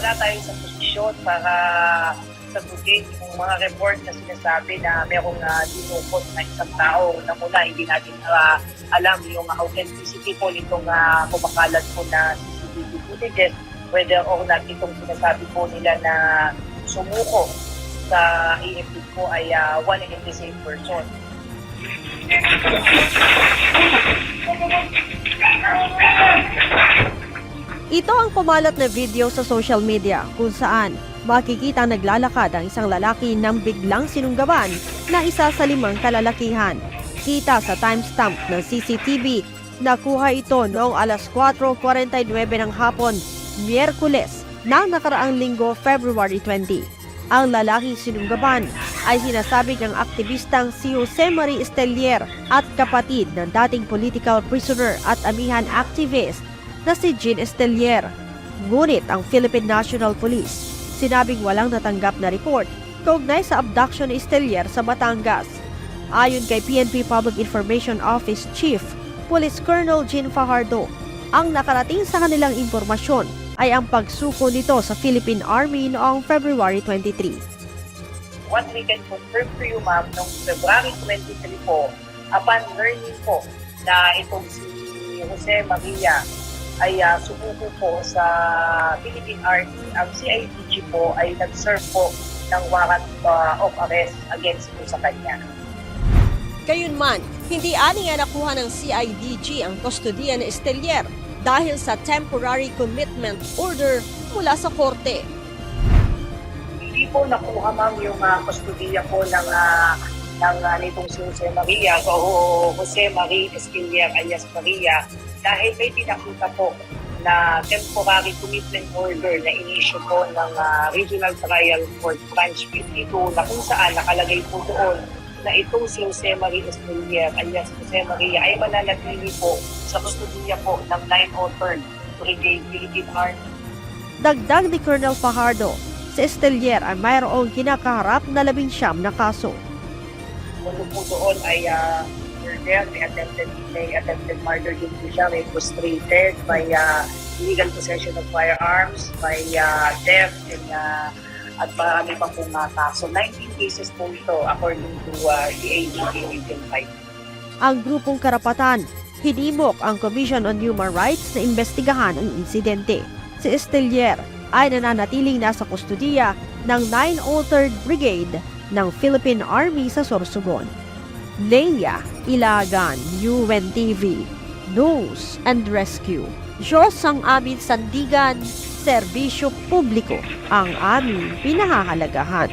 wala tayong sa posisyon para sagutin yung mga report na sinasabi na merong uh, dinukot na isang tao na mula hindi natin ah, alam yung authenticity po nitong uh, kumakalat po na CCTV footages whether or not itong sinasabi po nila na sumuko sa AFP po ay ah, one and the same person. Pumalat na video sa social media kung saan makikita naglalakad ang isang lalaki nang biglang sinunggaban na isa sa limang kalalakihan. Kita sa timestamp ng CCTV, nakuha ito noong alas 4.49 ng hapon, Miyerkules, ng nakaraang linggo, February 20. Ang lalaking sinunggaban ay sinasabi ng aktivistang si Jose Marie Estelier at kapatid ng dating political prisoner at amihan activist na si Jean Estelier. Ngunit ang Philippine National Police sinabing walang natanggap na report kaugnay sa abduction ni Estelier sa Batangas. Ayon kay PNP Public Information Office Chief, Police Colonel Jean Fajardo, ang nakarating sa kanilang impormasyon ay ang pagsuko nito sa Philippine Army noong February 23. What we can confirm to you, ma'am, noong February 23 po, upon learning po na itong si Jose Maria ay uh, sumuko po sa Philippine Army, ang CIDG po ay nag-serve po ng warrant uh, of arrest against po sa kanya. Gayunman, hindi ani nga nakuha ng CIDG ang kustodiya ni Estelier dahil sa temporary commitment order mula sa korte. Hindi po nakuha, ma'am, yung uh, kustudiya po ng uh, ng uh, nitong si Jose Maria o Jose Marie Esquilier alias Maria dahil may pinakita po na temporary commitment order na inisyo po ng ah, Regional Trial Court Branch 52 na kung saan nakalagay po doon na itong si Jose Marie Escalier alias Jose Maria ay mananatili po sa kustudiya po ng 903rd Brigade Philippine Army. Dagdag ni Colonel Fajardo, si Estelier ay mayroong kinakaharap na labing siyam na kaso. Mundo po doon ay uh, murder, may attempted, may attempted murder din po siya, may frustrated, may uh, illegal possession of firearms, may uh, theft, and, uh, at marami pa pong mga kaso. 19 cases po ito according to uh, the ADP Region 5. Ang grupong karapatan, hinimok ang Commission on Human Rights na imbestigahan ang insidente. Si Estelier ay nananatiling nasa kustudiya ng 903rd Brigade ng Philippine Army sa Sorsogon. Leia Ilagan, UNTV, News and Rescue. Diyos ang aming sandigan, serbisyo publiko ang aming pinahahalagahan.